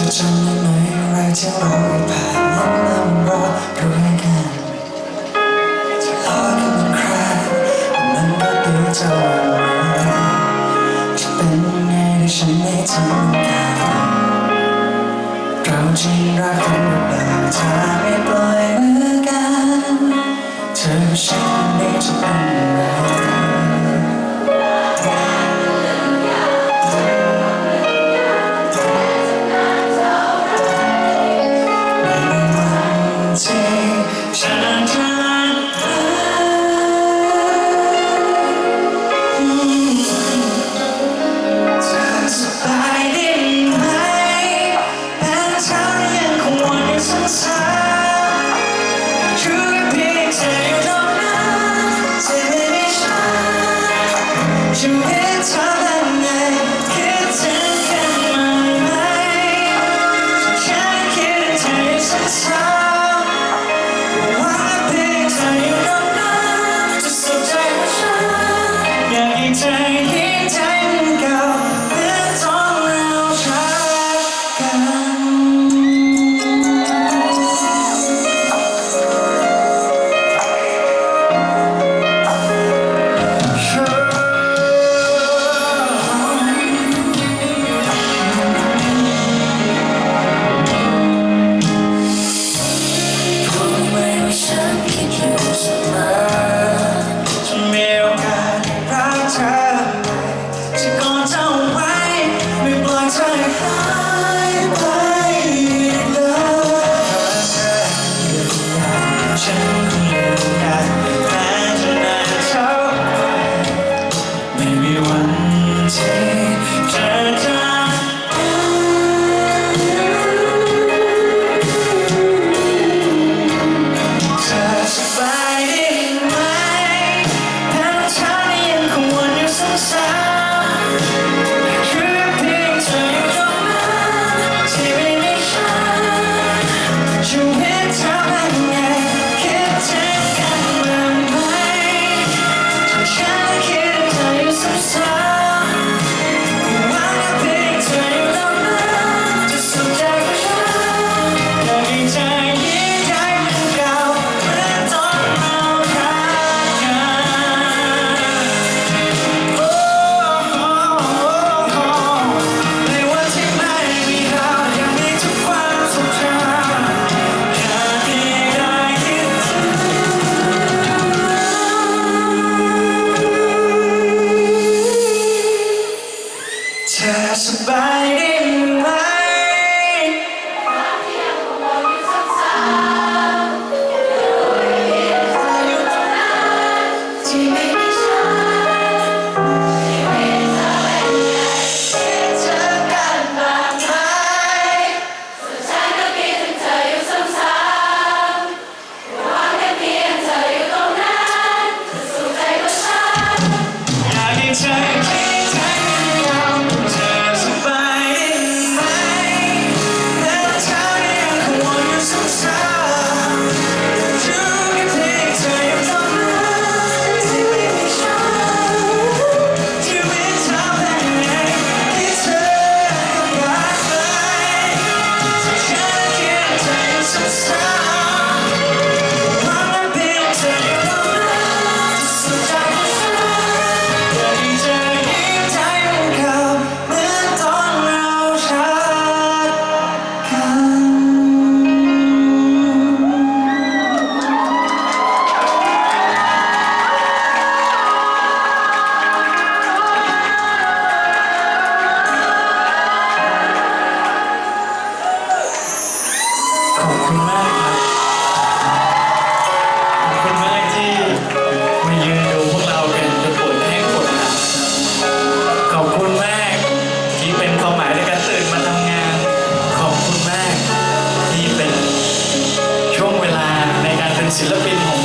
จะจำได้ไหมไรที่เราผ่านนั้นวันรอด้วยกันจะรอกันใครมันก็ดีจะวันไหนจะเป็นไงที่ฉันไม่ทำกันเราจริงรักกันหรือเปล่าถ้าไม่ปล่อยมือกันเธอกับฉันไม่จะเป็น silapin mo.